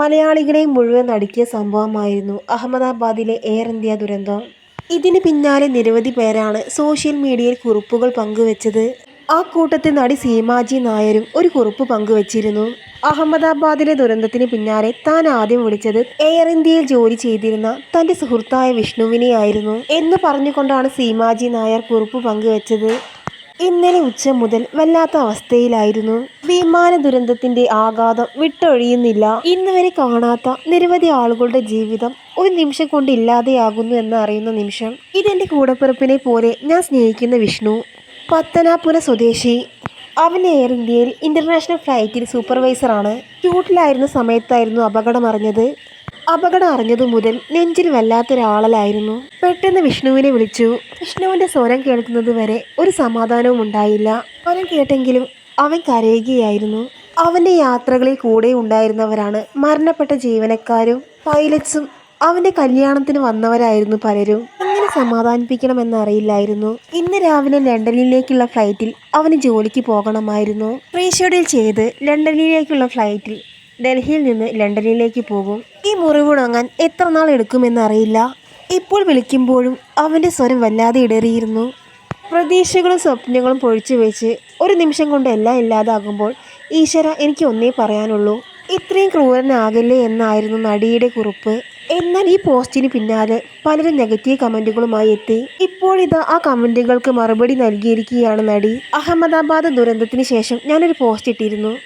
മലയാളികളെ മുഴുവൻ നടുക്കിയ സംഭവമായിരുന്നു അഹമ്മദാബാദിലെ എയർ ഇന്ത്യ ദുരന്തം. ഇതിന് പിന്നാലെ നിരവധി പേരാണ് സോഷ്യൽ മീഡിയയിൽ കുറിപ്പുകൾ പങ്കുവച്ചത്. ആ കൂട്ടത്തിൽ നടി സീമാജി നായരും ഒരു കുറിപ്പ് പങ്കുവച്ചിരുന്നു. അഹമ്മദാബാദിലെ ദുരന്തത്തിന് പിന്നാലെ താൻ ആദ്യം വിളിച്ചത് എയർ ഇന്ത്യയിൽ ജോലി ചെയ്തിരുന്ന തന്റെ സുഹൃത്തായ വിഷ്ണുവിനെയായിരുന്നു എന്ന് പറഞ്ഞുകൊണ്ടാണ് സീമാജി നായർ കുറിപ്പ് പങ്കുവച്ചത്. ഇന്നലെ ഉച്ച മുതൽ വല്ലാത്ത അവസ്ഥയിലായിരുന്നു. വിമാന ദുരന്തത്തിന്റെ ആഘാതം വിട്ടൊഴിയുന്നില്ല. ഇന്ന് വരെ കാണാത്ത നിരവധി ആളുകളുടെ ജീവിതം ഒരു നിമിഷം കൊണ്ട് ഇല്ലാതെയാകുന്നു എന്ന് അറിയുന്ന നിമിഷം. ഇതെന്റെ കൂടപ്പിറപ്പിനെ പോലെ ഞാൻ സ്നേഹിക്കുന്ന വിഷ്ണു. പത്തനാപുര സ്വദേശി. അവൻ എയർ ഇന്ത്യയിൽ ഇന്റർനാഷണൽ ഫ്ലൈറ്റിൽ സൂപ്പർവൈസറാണ് ഷൂട്ടിലായിരുന്ന സമയത്തായിരുന്നു അപകടം അറിഞ്ഞത് അപകടം അറിഞ്ഞതു മുതൽ നെഞ്ചിൽ വല്ലാത്തൊരാളലായിരുന്നു. പെട്ടെന്ന് വിഷ്ണുവിനെ വിളിച്ചു. വിഷ്ണുവിന്റെ സ്വരം കേൾക്കുന്നത് വരെ ഒരു സമാധാനവും ഉണ്ടായില്ല. സ്വരം കേട്ടെങ്കിലും അവൻ കരയുകയായിരുന്നു. അവന്റെ യാത്രകളിൽ കൂടെ ഉണ്ടായിരുന്നവരാണ് മരണപ്പെട്ട ജീവനക്കാരും പൈലറ്റ്സും അവന്റെ കല്യാണത്തിന് വന്നവരായിരുന്നു പലരും. എങ്ങനെ സമാധാനിപ്പിക്കണമെന്നറിയില്ലായിരുന്നു. ഇന്ന് രാവിലെ ലണ്ടനിലേക്കുള്ള ഫ്ലൈറ്റിൽ അവന് ജോലിക്ക് പോകണമായിരുന്നു. റീഷെഡ്യൂൾ ചെയ്ത് ലണ്ടനിലേക്കുള്ള ഫ്ലൈറ്റിൽ ഡൽഹിയിൽ നിന്ന് ലണ്ടനിലേക്ക് പോകും. മുറിവുണങ്ങാൻ എത്ര നാൾ എടുക്കുമെന്നറിയില്ല. ഇപ്പോൾ വിളിക്കുമ്പോഴും അവന്റെ സ്വരം വല്ലാതെ ഇടറിയിരുന്നു. പ്രതീക്ഷകളും സ്വപ്നങ്ങളും പൊഴിച്ചു വെച്ച് ഒരു നിമിഷം കൊണ്ട് എല്ലാം ഇല്ലാതാകുമ്പോൾ ഈശ്വര എനിക്ക് ഒന്നേ പറയാനുള്ളൂ. ഇത്രയും ക്രൂരനാകല്ലേ എന്നായിരുന്നു നടിയുടെ കുറിപ്പ്. എന്നാൽ ഈ പോസ്റ്റിന് പിന്നാലെ പലരും നെഗറ്റീവ് കമന്റുകളുമായി എത്തി. ഇപ്പോഴിതാ ആ കമന്റുകൾക്ക് മറുപടി നൽകിയിരിക്കുകയാണ് നടി. അഹമ്മദാബാദ് ദുരന്തത്തിന് ശേഷം ഞാനൊരു പോസ്റ്റ് ഇട്ടിരുന്നു.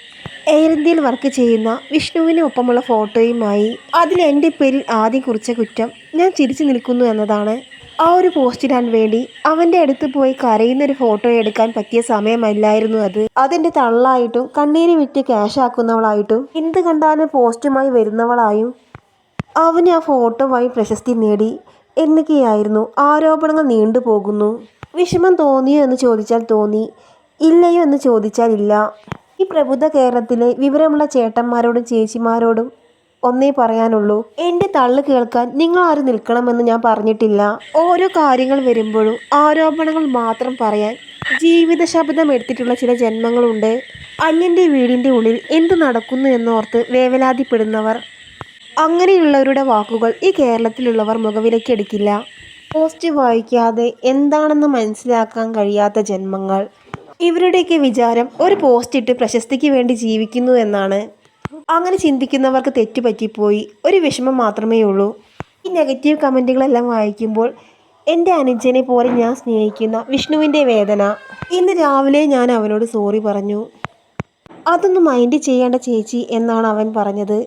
എയർ ഇന്ത്യയിൽ വർക്ക് ചെയ്യുന്ന വിഷ്ണുവിന് ഒപ്പമുള്ള ഫോട്ടോയുമായി അതിൽ എന്റെ പേരിൽ ആദ്യം കുറിച്ച കുറ്റം ഞാൻ ചിരിച്ചു നിൽക്കുന്നു എന്നതാണ്. ആ ഒരു പോസ്റ്റിടാൻ വേണ്ടി അവന്റെ അടുത്ത് പോയി കരയുന്ന ഒരു ഫോട്ടോ എടുക്കാൻ പറ്റിയ സമയമല്ലായിരുന്നു അത്. അതെന്റെ തള്ളായിട്ടും കണ്ണീര് വിറ്റ് ക്യാഷ് ആക്കുന്നവളായിട്ടും എന്ത് കണ്ടാലും പോസ്റ്റുമായി വരുന്നവളായും അവന് ആ ഫോട്ടോ വഴി പ്രശസ്തി നേടി എന്നൊക്കെയായിരുന്നു ആരോപണങ്ങൾ നീണ്ടുപോകുന്നു വിഷമം തോന്നിയോ എന്ന് ചോദിച്ചാൽ തോന്നി ഇല്ലയോ എന്ന് ചോദിച്ചാൽ ഇല്ല. ഈ പ്രബുദ്ധ കേരളത്തിലെ വിവരമുള്ള ചേട്ടന്മാരോടും ചേച്ചിമാരോടും ഒന്നേ പറയാനുള്ളൂ. എന്റെ തള്ളു കേൾക്കാൻ നിങ്ങൾ ആരും നിൽക്കണമെന്ന് ഞാൻ പറഞ്ഞിട്ടില്ല. ഓരോ കാര്യങ്ങൾ വരുമ്പോഴും ആരോപണങ്ങൾ മാത്രം പറയാൻ ജീവിത ശബ്ദം എടുത്തിട്ടുള്ള ചില ജന്മങ്ങളുണ്ട്. അന്യന്റെ വീടിന്റെ ഉള്ളിൽ എന്ത് നടക്കുന്നു എന്നോർത്ത് വേവലാതിപ്പെടുന്നവർ. അങ്ങനെയുള്ളവരുടെ വാക്കുകൾ ഈ കേരളത്തിലുള്ളവർ മുഖവിലക്കെടുക്കില്ല പോസ്റ്റ് വായിക്കാതെ എന്താണെന്ന് മനസ്സിലാക്കാൻ കഴിയാത്ത ജന്മങ്ങൾ. ഇവരുടെയൊക്കെ വിചാരം ഒരു പോസ്റ്റ് ഇട്ട് പ്രശസ്തിക്ക് വേണ്ടി ജീവിക്കുന്നു എന്നാണ്. അങ്ങനെ ചിന്തിക്കുന്നവർക്ക് തെറ്റുപറ്റിപ്പോയി. ഒരു വിഷമം മാത്രമേ ഉള്ളൂ. ഈ നെഗറ്റീവ് കമന്റുകളെല്ലാം വായിക്കുമ്പോൾ എന്റെ അനുജനെ പോലെ ഞാൻ സ്നേഹിക്കുന്ന വിഷ്ണുവിന്റെ വേദന. ഇന്ന് രാവിലെ ഞാൻ അവനോട് സോറി പറഞ്ഞു. അതൊന്നും മൈൻഡ് ചെയ്യേണ്ട ചേച്ചി എന്നാണ് അവൻ പറഞ്ഞത്.